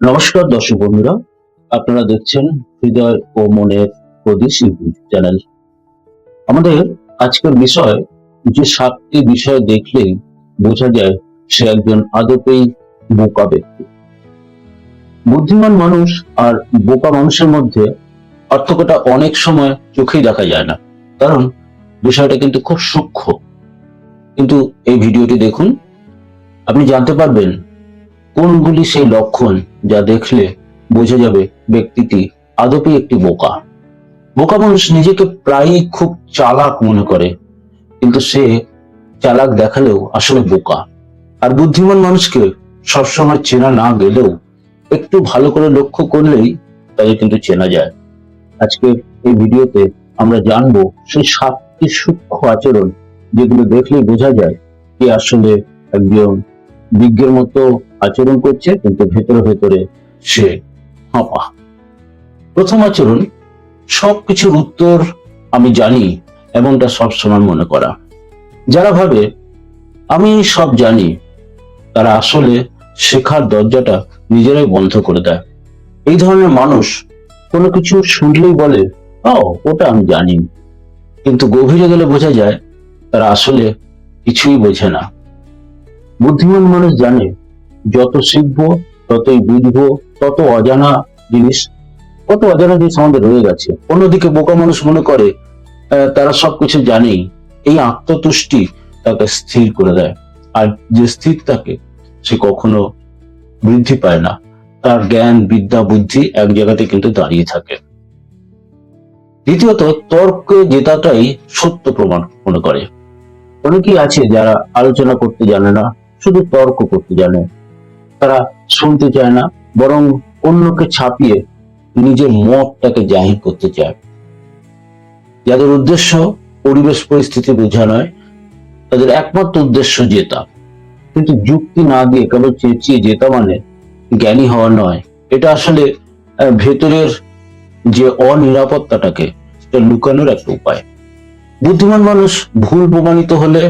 নমস্কার দর্শক বন্ধুরা, আপনারা দেখছেন হৃদয় ও মনের প্রদেশ ইউটিউব চ্যানেল। আমাদের আজকের বিষয়, যে সাতটি বিষয় দেখলেই বোঝা যায় সে একজন আদপেই বোকা ব্যক্তি। বুদ্ধিমান মানুষ আর বোকা মানুষের মধ্যে পার্থক্যটা অনেক সময় চোখেই দেখা যায় না, কারণ বিষয়টা কিন্তু খুব সূক্ষ্ম। কিন্তু এই ভিডিওটি দেখুন, আপনি জানতে পারবেন কোনগুলি সেই লক্ষণ যা দেখলে বোঝা যাবে ব্যক্তিটি আদপে একটি বোকা। বোকা মানুষ নিজেকে প্রায়ই খুব চালাক মনে করে, কিন্তু সে চালাক দেখালেও আসলে বোকা। আর বুদ্ধিমান মানুষকে সবসময় চেনা না গেলেও একটু ভালো করে লক্ষ্য করলেই তাদের কিন্তু চেনা যায়। আজকে এই ভিডিওতে আমরা জানব সেই সাতটি সূক্ষ্ম আচরণ যেগুলো দেখলেই বোঝা যায় কে আসলে একজন বিজ্ঞের মতো আচরণ করছে, কিন্তু ভেতরে ভেতরে সে হাঁপা। প্রথম আচরণ, সবকিছুর উত্তর আমি জানি, এমনটা সব সময় মনে করা। যারা ভাবে, আমি সব জানি, তারা আসলে শেখার দরজাটা নিজেরাই বন্ধ করে দেয়। এই ধরনের মানুষ কোনো কিছু শুনলেই বলে, ও, ওটা আমি জানি। কিন্তু গভীরে গেলে বোঝা যায়, তারা আসলে কিছুই বোঝে না। বুদ্ধিমান মানুষ জানে যত শিখব, ততই বুঝব, তত অজানা জিনিস, কত অজানা জিনিস আমাদের রয়ে গেছে। অন্যদিকে বোকা মানুষ মনে করে তারা সবকিছু জানেই এই আত্মতুষ্টি তাকে স্থির করে দেয়। আর যে স্থির থাকে, সে কখনো বৃদ্ধি পায় না। তার জ্ঞান, বিদ্যা, বুদ্ধি এক জায়গাতে কিন্তু দাঁড়িয়ে থাকে। দ্বিতীয়ত, তর্কে জেতাটাই সত্য প্রমাণ মনে করে। অনেকেই আছে যারা আলোচনা করতে জানে না, শুধু তর্ক করতে জানে। তারা শুনতে চায় না, বরং অন্যকে ছাপিয়ে নিজের মতটাকে জাহির করতে চায়। যাদের উদ্দেশ্য পরিবেশ পরিস্থিতি বোঝা নয়, তাদের একমাত্র উদ্দেশ্য জেতা। কিন্তু যুক্তি না দিয়ে কেবল চেঁচিয়ে জেতা মানে জ্ঞানী হওয়া নয়। এটা আসলে ভেতরের যে অনিরাপত্তাটাকে লুকানোর একটা উপায়। বুদ্ধিমান মানুষ ভুল প্রমাণিত হলে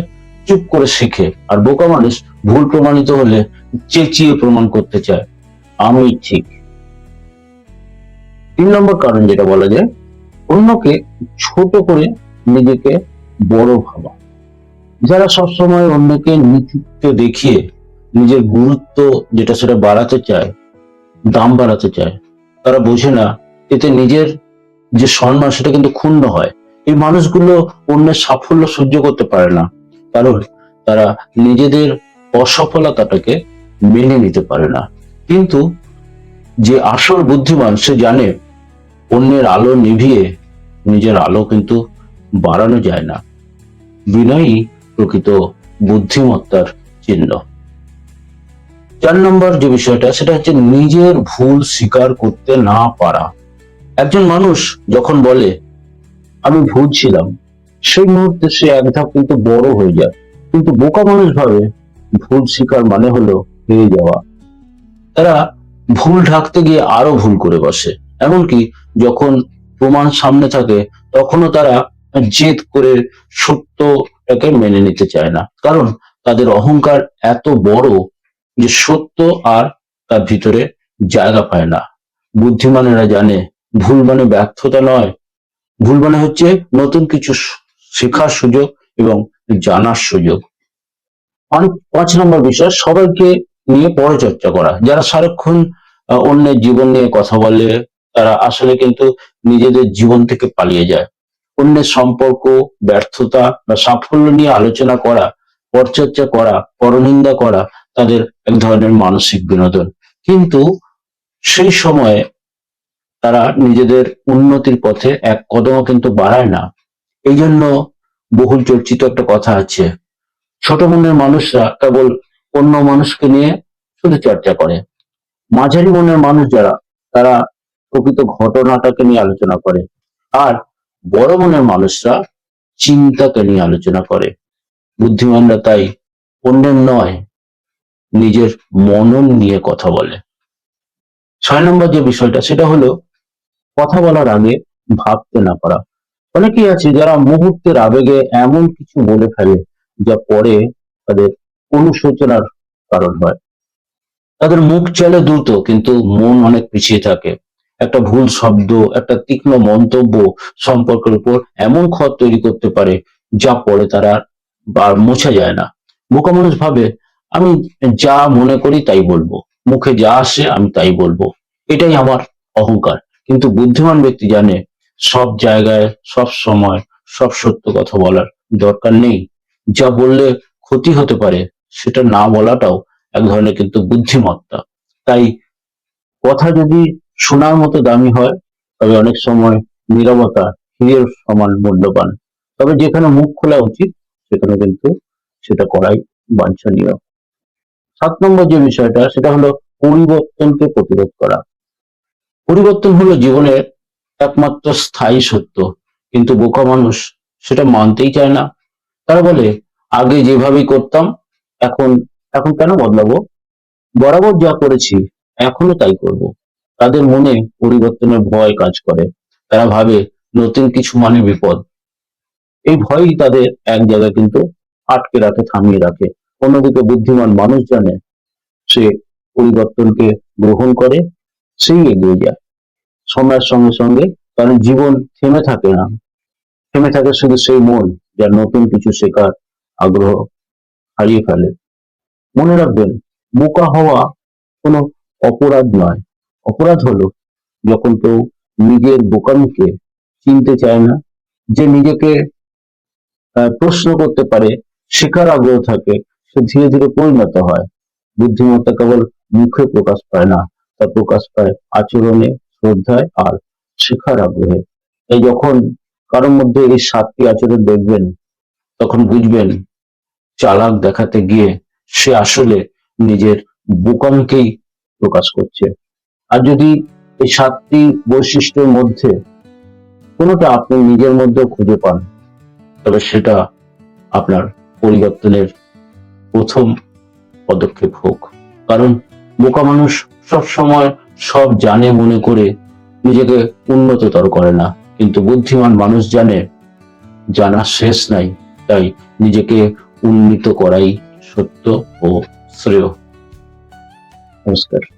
চুপ করে শেখে, আর বোকা মানুষ ভুল প্রমাণিত হলে চেঁচিয়ে প্রমাণ করতে চায়। আমি ঠিক। তিন নম্বর কারণ যেটা বলা যায়, অন্যকে ছোট করে নিজেকে বড় ভাবা। যারা সবসময় অন্যকে নিচুত্ব দেখিয়ে নিজের গুরুত্ব যেটা সেটা বাড়াতে চায়, দাম বাড়াতে চায়, তারা বোঝে না এতে নিজের যে সম্মান সেটা কিন্তু ক্ষুণ্ণ হয়। এই মানুষগুলো অন্যের সাফল্য সহ্য করতে পারে না। কারণ তারা নিজেদের অসফলতাটাকে মেনে নিতে পারে না। কিন্তু যে আসল বুদ্ধিমান সে জানে, অন্যের আলো নিভিয়ে নিজের আলো কিন্তু বাড়ানো যায় না। বিনয়ী প্রকৃত বুদ্ধিমত্তার চিহ্ন। চার নম্বর যে বিষয়টা, সেটা হচ্ছে নিজের ভুল স্বীকার করতে না পারা। একজন মানুষ যখন বলে, আমি ভুল ছিলাম সেই মুহূর্তে সে এক ধাপ কিন্তু বড় হয়ে যায়। কিন্তু বোকা মানুষ ভাবে ভুল শিকার মানে হলো হেরে যাওয়া। তারা ভুল ঢাকতে গিয়ে আরও ভুল করে বসে। এমনকি যখন প্রমাণ সামনে থাকে, তখনও তারা জেদ করে সত্যটাকে মেনে নিতে চায় না। কারণ তাদের অহংকার এত বড় যে সত্য আর তার ভিতরে জায়গা পায় না। বুদ্ধিমানেরা জানে ভুল মানে ব্যর্থতা নয়। ভুল মানে হচ্ছে নতুন কিছু শেখার সুযোগ এবং জানার সুযোগ। অনেক পাঁচ নম্বর বিষয়, সবাইকে নিয়ে পরচর্চা করা। যারা সারাক্ষণ অন্যের জীবন নিয়ে কথা বলে, তারা আসলে কিন্তু নিজেদের জীবন থেকে পালিয়ে যায়। অন্যের সম্পর্ক, ব্যর্থতা বা সাফল্য নিয়ে আলোচনা করা, পরচর্চা করা, পরনিন্দা করা তাদের এক ধরনের মানসিক বিনোদন। কিন্তু সেই সময়ে তারা নিজেদের উন্নতির পথে এক কদমও কিন্তু বাড়ায় না। এই জন্য বহুল চর্চিত একটা কথা আছে ছোট মনের মানুষরা কেবল অন্য মানুষকে নিয়ে শুধু চর্চা করে। মাঝারি মনের মানুষ যারা, তারা প্রকৃত ঘটনাটাকে নিয়ে আলোচনা করে। আর বড় মনের মানুষরা চিন্তাকে নিয়ে আলোচনা করে। বুদ্ধিমানরা তাই অন্যের নয়, নিজের মনন নিয়ে কথা বলে। ছয় নম্বর যে বিষয়টা, সেটা হলো কথা বলার আগে ভাবতে না পারা। অনেকেই আছে যারা মুহূর্তের আবেগে এমন কিছু বলে ফেলে যা পরে তাদের অনুশোচনার কারণ হয়। তাদের মুখ চলে দ্রুত কিন্তু মন অনেক পিছিয়ে থাকে। একটা ভুল শব্দ, একটা তীক্ষ্ণ মন্তব্য সম্পর্কের উপর এমন ক্ষত তৈরি করতে পারে যা পরে তারা আর মোছা যায় না। বোকা মানুষ ভাবে, আমি যা মনে করি তাই বলব। মুখে যা আসে আমি তাই বলব। এটাই আমার অহংকার। কিন্তু বুদ্ধিমান ব্যক্তি জানে, সব জায়গায়, সব সময়, সব সত্য কথা বলার দরকার নেই। যা বললে ক্ষতি হতে পারে, সেটা না বলাটাও এক ধরনের কিন্তু বুদ্ধিমত্তা। তাই কথা যদি শোনার মতো দামি হয়, তবে অনেক সময় নীরবতা হিরের সমান মূল্যবান। তবে যেখানে মুখ খোলা উচিত, সেখানে কিন্তু সেটা করাই বাঞ্ছনীয়। সাত নম্বর যে বিষয়টা, সেটা হলো পরিবর্তনকে প্রতিরোধ করা। পরিবর্তন হলো জীবনের একমাত্র স্থায়ী সত্য, কিন্তু বোকা মানুষ সেটা মানতেই চায় না। তারা বলে, আগে যেভাবেই করতাম, এখন এখন কেন বদলাবো? বরাবর যা করেছি এখনও তাই করব। তাদের মনে পরিবর্তনের ভয় কাজ করে। তারা ভাবে, নতুন কিছু মানে বিপদ। এই ভয়ই তাদের এক জায়গায় কিন্তু আটকে রাখে, থামিয়ে রাখে। অন্যদিকে বুদ্ধিমান মানুষ জানে সে পরিবর্তনকে গ্রহণ করে, সেই এগিয়ে যায়। সময়ের সঙ্গে সঙ্গে কারণ জীবন থেমে থাকে না। থেমে থাকে শুধু সেই মন যার নতুন কিছু শেখার আগ্রহ হারিয়ে ফেলে। মনে রাখবেন, বোকা হওয়া কোনো অপরাধ নয়। অপরাধ হলো যখন কেউ নিজের বোকামিকে চিনতে চায় না, যে নিজেকে প্রশ্ন করতে পারে, শেখার আগ্রহ থাকে, সে ধীরে ধীরে পরিণত হয়। বুদ্ধিমত্তা কেবল মুখে প্রকাশ পায় না, তা প্রকাশ পায় আচরণে, শ্রদ্ধায় আর শেখার আগ্রহে। এই যখন কারোর মধ্যে এই সাতটি আচরণ দেখবেন, তখন বুঝবেন চালাক দেখাতে গিয়ে সে আসলে নিজের বোকামকেই প্রকাশ করছে। আর যদি এই সাতটি বৈশিষ্ট্যের মধ্যে কোনোটা আপনি নিজের মধ্যে খুঁজে পান, তবে সেটা আপনার পরিবর্তনের প্রথম পদক্ষেপ হোক। কারণ বোকা মানুষ সব সময় সব জানে, মনে করে, নিজেকে উন্নততর করে না। কিন্তু বুদ্ধিমান মানুষ জানে, জানা শেষ নাই, তাই নিজেকে উন্নীত করাই সত্য ও শ্রেয়। নমস্কার।